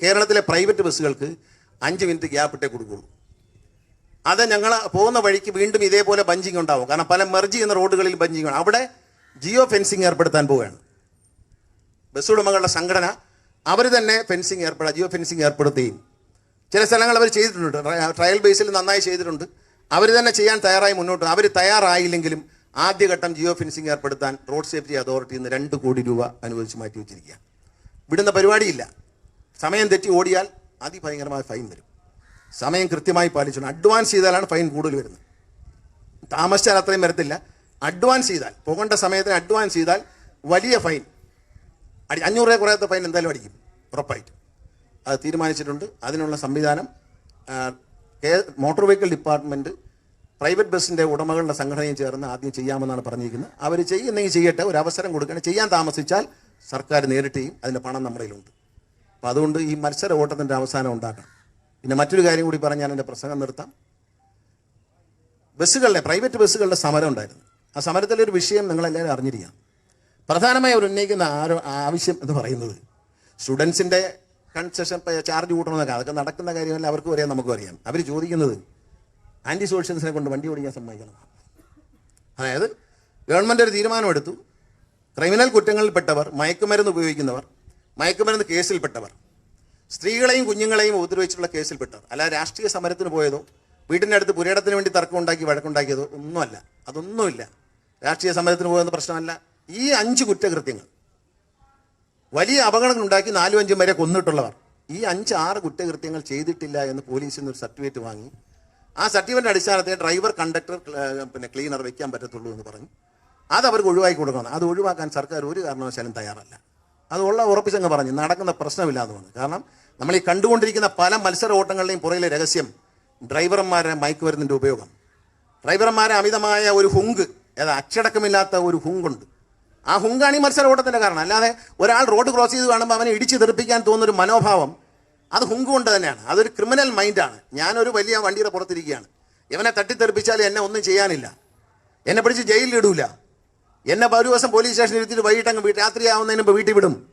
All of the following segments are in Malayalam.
കേരളത്തിലെ പ്രൈവറ്റ് ബസ്സുകൾക്ക് അഞ്ച് മിനിറ്റ് ഗ്യാപ്പ് ഇട്ടേ കൊടുക്കുള്ളൂ. അത് ഞങ്ങൾ പോകുന്ന വഴിക്ക് വീണ്ടും ഇതേപോലെ ബഞ്ചിങ് ഉണ്ടാവും. കാരണം പല മെർജ് ചെയ്യുന്ന റോഡുകളിൽ ബഞ്ചിങ് അവിടെ ജിയോ ഫെൻസിങ് ഏർപ്പെടുത്താൻ പോവുകയാണ്. ബസ് ഉടമകളുടെ സംഘടന അവർ തന്നെ ഫെൻസിങ് ഏർപ്പെടുക ജിയോ ഫെൻസിങ് ഏർപ്പെടുത്തുകയും. ചില സ്ഥലങ്ങൾ അവർ ചെയ്തിട്ടുണ്ട്. ട്രയൽ ബേസിൽ നന്നായി ചെയ്തിട്ടുണ്ട്. അവർ തന്നെ ചെയ്യാൻ തയ്യാറായി മുന്നോട്ട്. അവർ തയ്യാറായില്ലെങ്കിലും ആദ്യഘട്ടം ജിയോ ഫെൻസിങ് ഏർപ്പെടുത്താൻ റോഡ് സേഫ്റ്റി അതോറിറ്റിയിൽ നിന്ന് രണ്ട് കോടി രൂപ അനുവദിച്ച് മാറ്റി വെച്ചിരിക്കുക വിടുന്ന പരിപാടിയില്ല. സമയം തെറ്റി ഓടിയാൽ അതിഭയങ്കരമായ ഫൈൻ വരും. സമയം കൃത്യമായി പാലിച്ചു അഡ്വാൻസ് ചെയ്താലാണ് ഫൈൻ കൂടുതൽ വരുന്നത്. താമസിച്ചാൽ അത്രയും വരത്തില്ല. അഡ്വാൻസ് ചെയ്താൽ പോകേണ്ട സമയത്തിന് അഡ്വാൻസ് ചെയ്താൽ വലിയ ഫൈൻ. അടി അഞ്ഞൂറ് രൂപ കുറയാത്ത ഫൈൻ എന്തായാലും അടിക്കും. ഉറപ്പായിട്ട്. അത് തീരുമാനിച്ചിട്ടുണ്ട്. അതിനുള്ള സംവിധാനം മോട്ടോർ വെഹിക്കിൾ ഡിപ്പാർട്ട്മെന്റ് പ്രൈവറ്റ് ബസ്സിന്റെ ഉടമകളുടെ സംഘടനയും ചേർന്ന് ആദ്യം ചെയ്യാമെന്നാണ് പറഞ്ഞിരിക്കുന്നത്. അവർ ചെയ്യുന്നെങ്കിൽ ചെയ്യട്ടെ. ഒരു അവസരം കൊടുക്കണം ചെയ്യാൻ താമസിച്ചാൽ സർക്കാർ നേരിട്ട് അതിന്റെ പണം നമ്മുടെ കയ്യിലുണ്ട്. അപ്പോൾ അതുകൊണ്ട് ഈ മത്സര ഓട്ടത്തിന്റെ അവസാനം ഉണ്ടാക്കണം പിന്നെ മറ്റൊരു കാര്യം കൂടി പറഞ്ഞ് ഞാൻ എന്റെ പ്രസംഗം നിർത്താം. ബസ്സുകളുടെ പ്രൈവറ്റ് ബസ്സുകളുടെ സമരം ഉണ്ടായിരുന്നു. ആ സമരത്തിലെ ഒരു വിഷയം നിങ്ങളെല്ലാവരും അറിഞ്ഞിരിക്കാം പ്രധാനമായി അവർ ഉന്നയിക്കുന്ന ആരോ ആവശ്യം എന്ന് പറയുന്നത് സ്റ്റുഡൻസിന്റെ കൺസെഷൻ ചാർജ് കൂട്ടണമെന്നൊക്കെ അതൊക്കെ നടക്കുന്ന കാര്യമല്ല അവർക്കും അറിയാം നമുക്കും അറിയാം. അവർ ചോദിക്കുന്നത് ആന്റി സോഷ്യൽസിനെ കൊണ്ട് വണ്ടി ഓടിക്കാൻ സമ്മതിക്കണം. അതായത് ഗവൺമെന്റ് ഒരു തീരുമാനമെടുത്തു. ക്രിമിനൽ കുറ്റങ്ങളിൽപ്പെട്ടവർ മയക്കുമരുന്ന് ഉപയോഗിക്കുന്നവർ മയക്കുമരുന്ന് കേസിൽപ്പെട്ടവർ സ്ത്രീകളെയും കുഞ്ഞുങ്ങളെയും ഉപദ്രവിച്ചിട്ടുള്ള കേസിൽപ്പെട്ടവർ അല്ല രാഷ്ട്രീയ സമരത്തിന് പോയതോ വീടിന്റെ അടുത്ത് പുരയിടത്തിന് വേണ്ടി തർക്കമുണ്ടാക്കി വഴക്കുണ്ടാക്കിയതോ ഒന്നുമല്ല അതൊന്നുമില്ല. രാഷ്ട്രീയ സമരത്തിന് പോയെന്ന പ്രശ്നമല്ല. ഈ അഞ്ച് കുറ്റകൃത്യങ്ങൾ വലിയ അപകടങ്ങൾ ഉണ്ടാക്കി നാലും അഞ്ചും വരെ കൊന്നിട്ടുള്ളവർ ഈ അഞ്ച് ആറ് കുറ്റകൃത്യങ്ങൾ ചെയ്തിട്ടില്ല എന്ന് പോലീസിൽ നിന്ന് ഒരു സർട്ടിഫിക്കറ്റ് വാങ്ങി ആ സർട്ടിഫിക്കറ്റ് അടിസ്ഥാനത്തിൽ ഡ്രൈവർ കണ്ടക്ടർ പിന്നെ ക്ലീനർ വയ്ക്കാൻ പറ്റത്തുള്ളൂ എന്ന് പറഞ്ഞു. അത് അവർക്ക് ഒഴിവാക്കി കൊടുക്കണം. അത് ഒഴിവാക്കാൻ സർക്കാർ ഒരു കാരണവശാലും തയ്യാറല്ല. അത് ഉള്ള ഉറപ്പിച്ചങ്ങ് പറഞ്ഞു. നടക്കുന്ന പ്രശ്നമില്ല എന്ന് കാരണം നമ്മൾ ഈ കണ്ടുകൊണ്ടിരിക്കുന്ന പല മത്സര ഓട്ടങ്ങളുടെയും പുറകിലെ രഹസ്യം ഡ്രൈവർമാരെ മയക്കുമരുന്നിന്റെ ഉപയോഗം. ഡ്രൈവർമാരെ അമിതമായ ഒരു ഹുങ്ക് ഏതാ അച്ചടക്കമില്ലാത്ത ഒരു ഹുങ്കുണ്ട്. ആ ഹുങ്കാണ് ഈ മത്സര ഓട്ടത്തിന്റെ കാരണം. അല്ലാതെ ഒരാൾ റോഡ് ക്രോസ് ചെയ്ത് കാണുമ്പോൾ അവനെ ഇടിച്ച് തെറിപ്പിക്കാൻ തോന്നുന്ന ഒരു മനോഭാവം അത് ഹുങ്ക് കൊണ്ട് തന്നെയാണ്. അതൊരു ക്രിമിനൽ മൈൻഡാണ്. ഞാനൊരു വലിയ വണ്ടിയുടെ പുറത്തിരിക്കുകയാണ്. ഇവനെ തട്ടിത്തെറിപ്പിച്ചാൽ എന്നെ ഒന്നും ചെയ്യാനില്ല. എന്നെ പിടിച്ച് ജയിലിൽ ഇടൂല എന്നെ ഒരു ദിവസം പോലീസ് സ്റ്റേഷനിൽ ഇരുത്തിയിട്ട് വൈകിട്ട് അങ്ങ് വീ- രാത്രിയാവുന്നതിന് മുമ്പ് വീട്ടിൽ വിടും.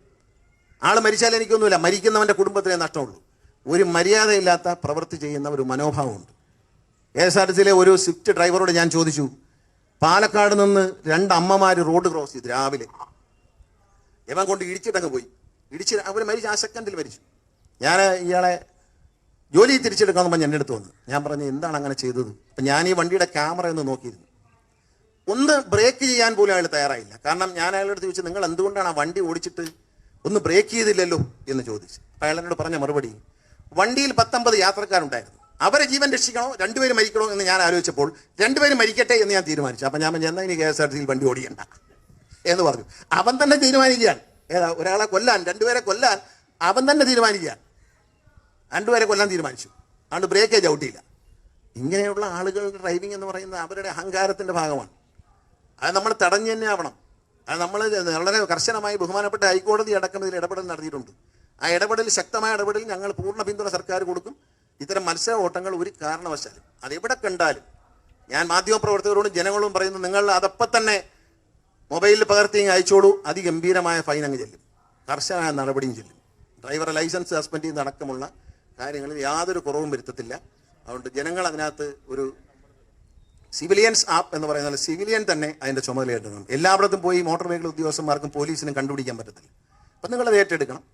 ആൾ മരിച്ചാൽ എനിക്കൊന്നുമില്ല. മരിക്കുന്നവന്റെ കുടുംബത്തിലെ നഷ്ടമുള്ളൂ. ഒരു മര്യാദയില്ലാത്ത പ്രവൃത്തി ചെയ്യുന്ന ഒരു മനോഭാവമുണ്ട്. കെ എസ് ആർ ടി സിയിലെ ഒരു സ്വിഫ്റ്റ് ഡ്രൈവറോട് ഞാൻ ചോദിച്ചു പാലക്കാട് നിന്ന് രണ്ട് അമ്മമാർ റോഡ് ക്രോസ് ചെയ്തു രാവിലെ. ഇവൻ കൊണ്ട് ഇടിച്ചിട്ടങ്ങ് പോയി. ഇടിച്ച് അവർ മരിച്ചു ആ സെക്കൻഡിൽ മരിച്ചു. ഞാൻ ഇയാളെ ജോലി തിരിച്ചെടുക്കാൻ പറഞ്ഞ് എന്റെ അടുത്ത് വന്നു. ഞാൻ പറഞ്ഞു എന്താണ് അങ്ങനെ ചെയ്തത്? അപ്പം ഞാൻ ഈ വണ്ടിയുടെ ക്യാമറ ഒന്ന് നോക്കിയിരുന്നു. ഒന്ന് ബ്രേക്ക് ചെയ്യാൻ പോലും അയാൾ തയ്യാറായില്ല. കാരണം ഞാൻ അയാളുടെ അടുത്ത് ചോദിച്ചു നിങ്ങൾ എന്തുകൊണ്ടാണ് ആ വണ്ടി ഓടിച്ചിട്ട് ഒന്ന് ബ്രേക്ക് ചെയ്തില്ലല്ലോ എന്ന് ചോദിച്ചു. അയാൾ എന്നോട് പറഞ്ഞ മറുപടി വണ്ടിയിൽ പത്തൊമ്പത് യാത്രക്കാരുണ്ടായിരുന്നു. അവരെ ജീവൻ രക്ഷിക്കണോ? രണ്ടുപേരും മരിക്കണോ? എന്ന് ഞാൻ ആലോചിച്ചപ്പോൾ രണ്ടുപേരും മരിക്കട്ടെ എന്ന് ഞാൻ തീരുമാനിച്ചു. അപ്പം ഞാൻ പറഞ്ഞു, ഇനി കെ എസ് ആർ ടി സിയിൽ വണ്ടി ഓടിയണ്ട എന്ന് പറഞ്ഞു. അവൻ തന്നെ തീരുമാനിക്കുകയാണ്. ഏതാ ഒരാളെ കൊല്ലാൻ രണ്ടുപേരെ കൊല്ലാൻ അവൻ തന്നെ തീരുമാനിക്കുകയാണ്. രണ്ടുപേരെ കൊല്ലാൻ തീരുമാനിച്ചു. അതുകൊണ്ട് ബ്രേക്കേ ചവിട്ടിയില്ല ഇങ്ങനെയുള്ള ആളുകളുടെ ഡ്രൈവിംഗ് എന്ന് പറയുന്നത് അവരുടെ അഹങ്കാരത്തിന്റെ ഭാഗമാണ്. അത് നമ്മൾ തടഞ്ഞു തന്നെ ആവണം. നമ്മൾ വളരെ കർശനമായി ബഹുമാനപ്പെട്ട ഹൈക്കോടതി അടക്കം ഇതിൽ ഇടപെടൽ നടത്തിയിട്ടുണ്ട്. ആ ഇടപെടൽ ശക്തമായ ഇടപെടൽ ഞങ്ങൾ പൂർണ പിന്തുണ സർക്കാർ കൊടുക്കും. ഇത്തരം മത്സര ഓട്ടങ്ങൾ ഒരു കാരണവശാലും അതെവിടെ കണ്ടാലും ഞാൻ മാധ്യമപ്രവർത്തകരോടും ജനങ്ങളോടും പറയുന്നു നിങ്ങൾ അതപ്പം തന്നെ മൊബൈലിൽ പകർത്തി അയച്ചോളൂ. അതിഗംഭീരമായ ഫൈൻ അങ്ങ് ചെല്ലും. കർശനമായ നടപടിയും ചെല്ലും. ഡ്രൈവറെ ലൈസൻസ് സസ്പെൻഡ് ചെയ്യുന്ന അടക്കമുള്ള കാര്യങ്ങളിൽ യാതൊരു കുറവും വരുത്തത്തില്ല. അതുകൊണ്ട് ജനങ്ങൾ അതിനകത്ത് ഒരു സിവിലിയൻസ് ആപ്പ് എന്ന് പറയുന്നത് സിവിലിയൻ തന്നെ അതിന്റെ ചുമതലയെടുക്കണം എല്ലായിടത്തും പോയി മോട്ടോർ വെഹിക്കിൾ ഉദ്യോഗസ്ഥന്മാർക്കും പോലീസിനും കണ്ടുപിടിക്കാൻ പറ്റത്തില്ല. അപ്പം നിങ്ങളത് ഏറ്റെടുക്കണം.